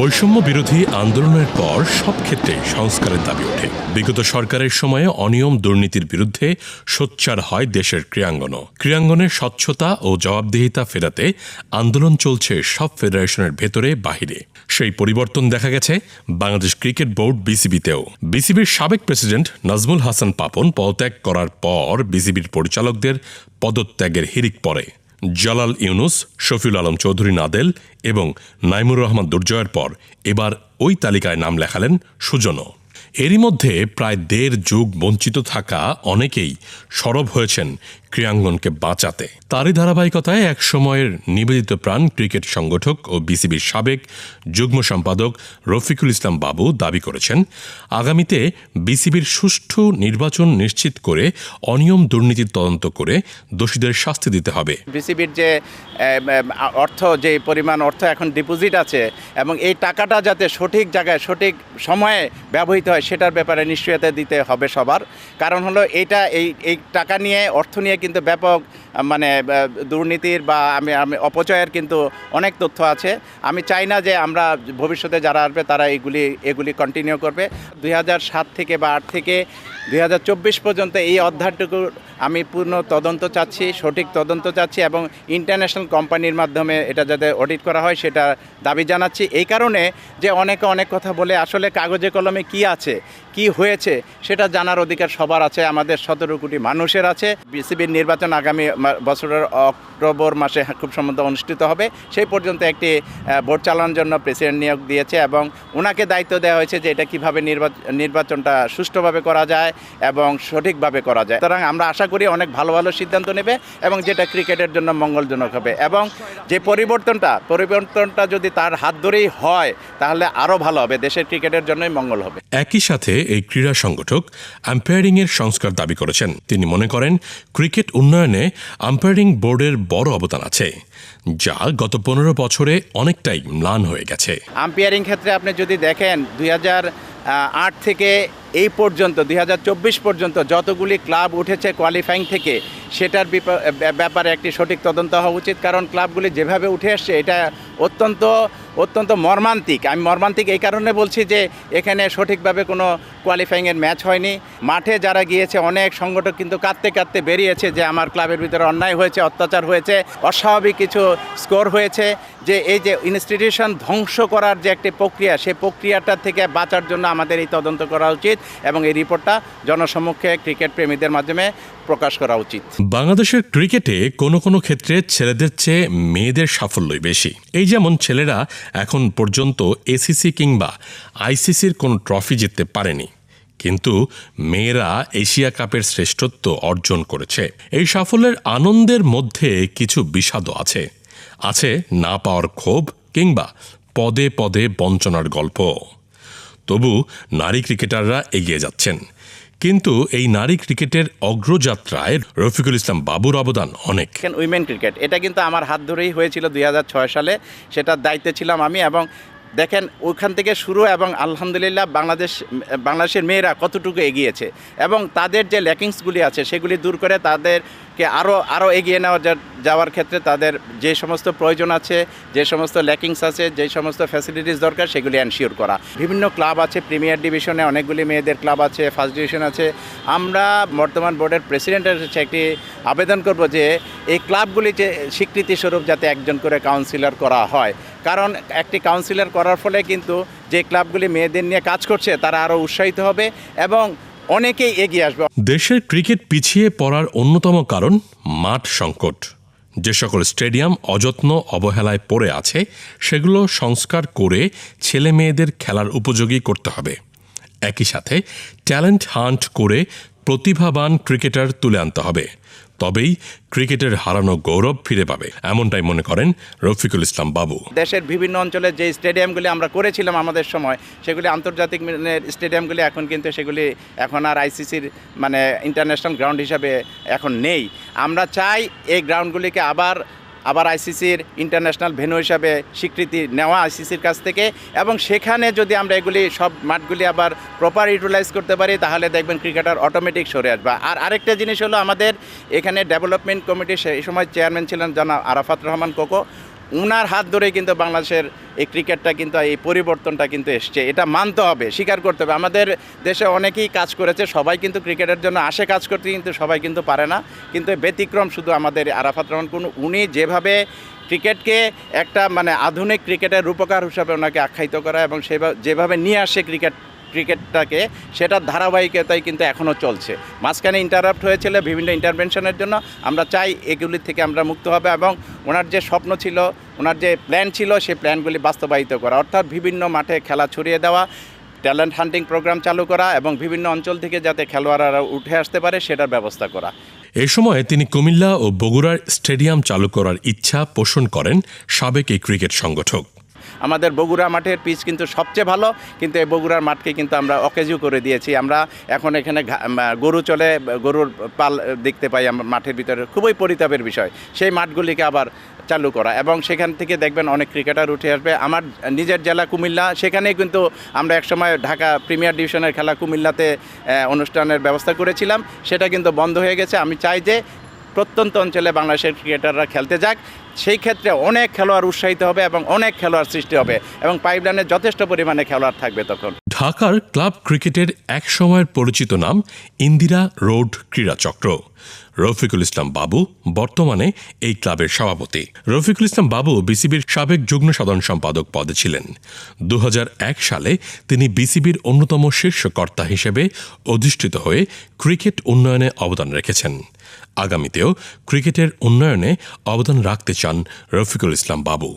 বৈষম্য বিরোধী আন্দোলনের পর সব ক্ষেত্রে সংস্কারের দাবি ওঠে। বিগত সরকারের সময়ে অনিয়ম দুর্নীতির বিরুদ্ধে সোচ্চার হয় দেশের ক্রীড়াঙ্গনও। ক্রীড়াঙ্গনের স্বচ্ছতা ও জবাবদিহিতা ফেরাতে আন্দোলন চলছে সব ফেডারেশনের ভেতরে, বাহিরে। সেই পরিবর্তন দেখা গেছে বাংলাদেশ ক্রিকেট বোর্ড বিসিবিতেও। বিসিবির সাবেক প্রেসিডেন্ট নাজমুল হাসান পাপন পদত্যাগ করার পর বিসিবির পরিচালকদের পদত্যাগের হিরিক পড়ে। জালাল ইউনুস, শফিউল আলম চৌধুরী নাদেল এবং নাইমুর রহমান দুর্জয়ের পর এবার ওই তালিকায় নাম লেখালেন সুজনও। এরই মধ্যে প্রায় দেড় যুগ বঞ্চিত থাকা অনেকেই সরব হয়েছেন ক্রীড়াঙ্গনকে বাঁচাতে। তারই ধারাবাহিকতায় এক সময়ের নিবেদিত প্রাণ ক্রিকেট সংগঠক ও বিসিবির সাবেক যুগ্ম সম্পাদক রফিকুল ইসলাম বাবু দাবি করেছেন, আগামীতে বিসিবির সুষ্ঠু নির্বাচন নিশ্চিত করে অনিয়ম দুর্নীতির তদন্ত করে দোষীদের শাস্তি দিতে হবে। বিসিবির যে অর্থ, যে পরিমাণ অর্থ এখন ডিপোজিট আছে এবং এই টাকাটা যাতে সঠিক জায়গায়, সঠিক সময়ে ব্যবহৃত হয় সেটার ব্যাপারে নিশ্চয়তা দিতে হবে সবার। কারণ হলো এটা, এই এই টাকা নিয়ে, অর্থ নিয়ে কিন্তু ব্যাপক মানে দুর্নীতির বা আমি আমি, অপচয়ের কিন্তু অনেক তথ্য আছে। আমি চাই না যে আমরা ভবিষ্যতে যারা আসবে তারা এগুলি এগুলি কন্টিনিউ করবে। দুই থেকে বা আট থেকে দুই হাজার চব্বিশ পর্যন্ত এই অধ্যায়টুকু আমি পূর্ণ তদন্ত চাচ্ছি, সঠিক তদন্ত চাচ্ছি এবং ইন্টারন্যাশনাল কোম্পানির মাধ্যমে এটা যাতে অডিট করা হয় সেটা দাবি জানাচ্ছি। এই কারণে যে অনেকে অনেক কথা বলে, আসলে কাগজে কলমে কি আছে, কি হয়েছে, সেটা জানার অধিকার সবার আছে, আমাদের সতেরো কোটি মানুষের আছে। বিসিবির নির্বাচন আগামী বছরের অক্টোবর মাসে খুব সম্ভবত অনুষ্ঠিত হবে। সেই পর্যন্ত একটি ভোট চালানোর জন্য প্রেসিডেন্ট নিয়োগ দিয়েছে এবং ওনাকে দায়িত্ব দেওয়া হয়েছে যে এটা কীভাবে নির্বাচন নির্বাচনটা সুষ্ঠুভাবে করা যায়। এবং সঠিকভাবে করা যায়। সুতরাং আমরা আশা করি অনেক ভালো ভালো সিদ্ধান্ত নেবে এবং যেটা ক্রিকেটের জন্য মঙ্গলজনক হবে এবং যে পরিবর্তনটা পরিবর্তনটা যদি তার হাত ধরেই হয় তাহলে আরও ভালো হবে। দেশের ক্রিকেটের জন্যই মঙ্গল হবে। একই সাথে এই ক্রীড়া সংগঠক আম্পায়ারিংয়ের সংস্কার দাবি করেছেন। তিনি মনে করেন ক্রিকেট উন্নয়নে আম্পায়ারিং বোর্ডের বড় অবদান আছে যা গত পনেরো বছরে অনেকটাই ম্লান হয়ে গেছে। আম্পায়ারিং ক্ষেত্রে আপনি যদি দেখেন দুই হাজার আট থেকে এই পর্যন্ত দু হাজার চব্বিশ পর্যন্ত যতগুলি ক্লাব উঠেছে কোয়ালিফাইং থেকে, সেটার ব্যাপারে একটি সঠিক তদন্ত হওয়া উচিত। কারণ ক্লাবগুলি যেভাবে উঠে আসছে, এটা অত্যন্ত অত্যন্ত মর্মান্তিক। আমি মর্মান্তিক এই কারণে বলছি যে, এখানে সঠিকভাবে কোনো কোয়ালিফাইংয়ের ম্যাচ হয়নি। মাঠে যারা গিয়েছে, অনেক সংগঠক কিন্তু কাঁদতে কাঁদতে বেরিয়েছে যে, আমার ক্লাবের ভিতরে অন্যায় হয়েছে, অত্যাচার হয়েছে, অস্বাভাবিক কিছু স্কোর হয়েছে যে, এই যে ইনস্টিটিউশন ধ্বংস করার যে একটি প্রক্রিয়া, সেই প্রক্রিয়াটা থেকে বাঁচার জন্য আমাদের এই তদন্ত করা উচিত এবং এই রিপোর্টটা জনসম্মুখে ক্রিকেট প্রেমীদের মাধ্যমে প্রকাশ করা উচিত। বাংলাদেশের ক্রিকেটে কোনো কোনো ক্ষেত্রে ছেলেদের চেয়ে মেয়েদের সাফল্যই বেশি। এই যেমন ছেলেরা এখন পর্যন্ত এসিসি কিংবা আইসিসির কোনো ট্রফি জিততে পারেনি। কিন্তু মেয়েরা এশিয়া কাপের শ্রেষ্ঠত্ব অর্জন করেছে। এই সাফল্যের আনন্দের মধ্যে কিছু বিষাদও আছে। আছে না পাওয়ার ক্ষোভ কিংবা পদে পদে বঞ্চনার গল্প। তবু নারী ক্রিকেটাররা এগিয়ে যাচ্ছেন। কিন্তু এই নারী ক্রিকেটের অগ্রযাত্রায় রফিকুল ইসলাম বাবুর অবদান অনেক। উইমেন ক্রিকেট এটা কিন্তু আমার হাত ধরেই হয়েছিল দুই হাজার ছয় সালে, সেটার দায়িত্বে ছিলাম আমি এবং দেখেন ওখান থেকে শুরু এবং আলহামদুলিল্লাহ বাংলাদেশ, বাংলাদেশের মেয়েরা কতটুকু এগিয়েছে। এবং তাদের যে ল্যাকিংসগুলি আছে, সেগুলি দূর করে তাদেরকে আরও আরও এগিয়ে নেওয়া যাওয়ার ক্ষেত্রে তাদের যে সমস্ত প্রয়োজন আছে, যে সমস্ত ল্যাকিংস আছে, যে সমস্ত ফ্যাসিলিটিস দরকার, সেগুলি এনশিওর করা। বিভিন্ন ক্লাব আছে প্রিমিয়ার ডিভিশনে অনেকগুলি মেয়েদের ক্লাব আছে ফার্স্ট ডিভিশন আছে। আমরা বর্তমান বোর্ডের প্রেসিডেন্টের কাছে একটি আবেদন করব যে, এই ক্লাবগুলি যে স্বীকৃতি স্বরূপ যাতে একজন করে কাউন্সিলর করা হয়। কারণ একটি কাউন্সিলর করার ফলে কিন্তু যে ক্লাবগুলি মেয়েদের নিয়ে কাজ করছে, তারা আরও উৎসাহিত হবে এবং অনেকেই এগিয়ে আসবে। দেশের ক্রিকেট পিছিয়ে পড়ার অন্যতম কারণ মাঠ সংকট। যে সকল স্টেডিয়াম অযত্ন অবহেলায় পড়ে আছে, সেগুলো সংস্কার করে ছেলে মেয়েদের খেলার উপযোগী করতে হবে। একই সাথে ট্যালেন্ট হান্ট করে প্রতিভাবান ক্রিকেটার তুলে আনতে হবে। তবেই ক্রিকেটের হারানো গৌরব ফিরে পাবে। এমনটাই মনে করেন রফিকুল ইসলাম বাবু। দেশের বিভিন্ন অঞ্চলে যে স্টেডিয়ামগুলি আমরা করেছিলাম আমাদের সময়, সেগুলি আন্তর্জাতিক স্টেডিয়ামগুলি এখন কিন্তু সেগুলি এখন আর আইসিসির মানে ইন্টারন্যাশনাল গ্রাউন্ড হিসাবে এখন নেই। আমরা চাই এই গ্রাউন্ডগুলিকে আবার আবার আইসিসির ইন্টারন্যাশনাল ভেন্যু হিসাবে স্বীকৃতি নেওয়া আইসিসির কাছ থেকে। এবং সেখানে যদি আমরা এগুলি সব মাঠগুলি আবার প্রপার ইউটিলাইজ করতে পারি, তাহলে দেখবেন ক্রিকেটার অটোমেটিক সরে আসবে। আর আরেকটা জিনিস হলো আমাদের এখানে ডেভেলপমেন্ট কমিটির সেই সময় চেয়ারম্যান ছিলেন জানা আরাফাত রহমান কোকো। উনার হাত ধরেই কিন্তু বাংলাদেশের এই ক্রিকেটটা কিন্তু, এই পরিবর্তনটা কিন্তু এসছে। এটা মানতে হবে, স্বীকার করতে হবে। আমাদের দেশে অনেকেই কাজ করেছে, সবাই কিন্তু ক্রিকেটের জন্য আসে কাজ করতে, কিন্তু সবাই কিন্তু পারে না। কিন্তু ব্যতিক্রম শুধু আমাদের আরাফাত রহমান কোন উনি যেভাবে ক্রিকেটকে একটা মানে আধুনিক ক্রিকেটের রূপকার হিসাবে ওনাকে আখ্যায়িত করা এবং সেভাবে যেভাবে নিয়ে আসে ক্রিকেট ক্রিকেটটাকে, সেটার ধারাবাহিকতাই কিন্তু এখনও চলছে। মাঝখানে ইন্টারাপ্ট হয়েছিল বিভিন্ন ইন্টারভেনশনের জন্য। আমরা চাই এগুলি থেকে আমরা মুক্ত হবে এবং ওনার যে স্বপ্ন ছিল, ওনার যে প্ল্যান ছিল, সেই প্ল্যানগুলি বাস্তবায়িত করা। অর্থাৎ বিভিন্ন মাঠে খেলা ছড়িয়ে দেওয়া ট্যালেন্ট হান্টিং প্রোগ্রাম চালু করা এবং বিভিন্ন অঞ্চল থেকে যাতে খেলোয়াড়রা উঠে আসতে পারে, সেটার ব্যবস্থা করা। এ সময় তিনি কুমিল্লা ও বগুড়ার স্টেডিয়াম চালু করার ইচ্ছা পোষণ করেন সাবেক এই ক্রিকেট সংগঠক। আমাদের বগুড়া মাঠের পিচ কিন্তু সবচেয়ে ভালো, কিন্তু এই বগুড়ার মাঠকে কিন্তু আমরা অকেজু করে দিয়েছি। আমরা এখন এখানে গরু চলে, গরুর পাল দেখতে পাই আমরা মাঠের ভিতরে। খুবই পরিতাপের বিষয়। সেই মাঠগুলিকে আবার চালু করা। এবং সেখান থেকে দেখবেন অনেক ক্রিকেটার উঠে আসবে। আমার নিজের জেলা কুমিল্লা, সেখানেই কিন্তু আমরা একসময় ঢাকা প্রিমিয়ার ডিভিশনের খেলা কুমিল্লাতে অনুষ্ঠানের ব্যবস্থা করেছিলাম। সেটা কিন্তু বন্ধ হয়ে গেছে। আমি চাই যে প্রত্যন্ত অঞ্চলে বাংলাদেশের ক্রিকেটাররা খেলতে যাক। সেই ক্ষেত্রে অনেক খেলোয়াড় উৎসাহিত হবে এবং অনেক খেলোয়াড় সৃষ্টি হবে এবং পাইপলাইনে যথেষ্ট পরিমাণে খেলোয়াড় থাকবে তখন। ঢাকার ক্লাব ক্রিকেটের এক সময়ের পরিচিত নাম ইন্দিরা রোড ক্রীড়াচক্র। রফিকুল ইসলাম বাবু বর্তমানে এই ক্লাবের সভাপতি। রফিকুল ইসলাম বাবু বিসিবির সাবেক যুগ্ম সাধারণ সম্পাদক পদে ছিলেন। দু হাজার এক সালে তিনি বিসিবির অন্যতম শীর্ষ কর্তা হিসেবে অধিষ্ঠিত হয়ে ক্রিকেট উন্নয়নে অবদান রেখেছেন। আগামীতেও ক্রিকেটের উন্নয়নে অবদান রাখতে চান রফিকুল ইসলাম বাবু।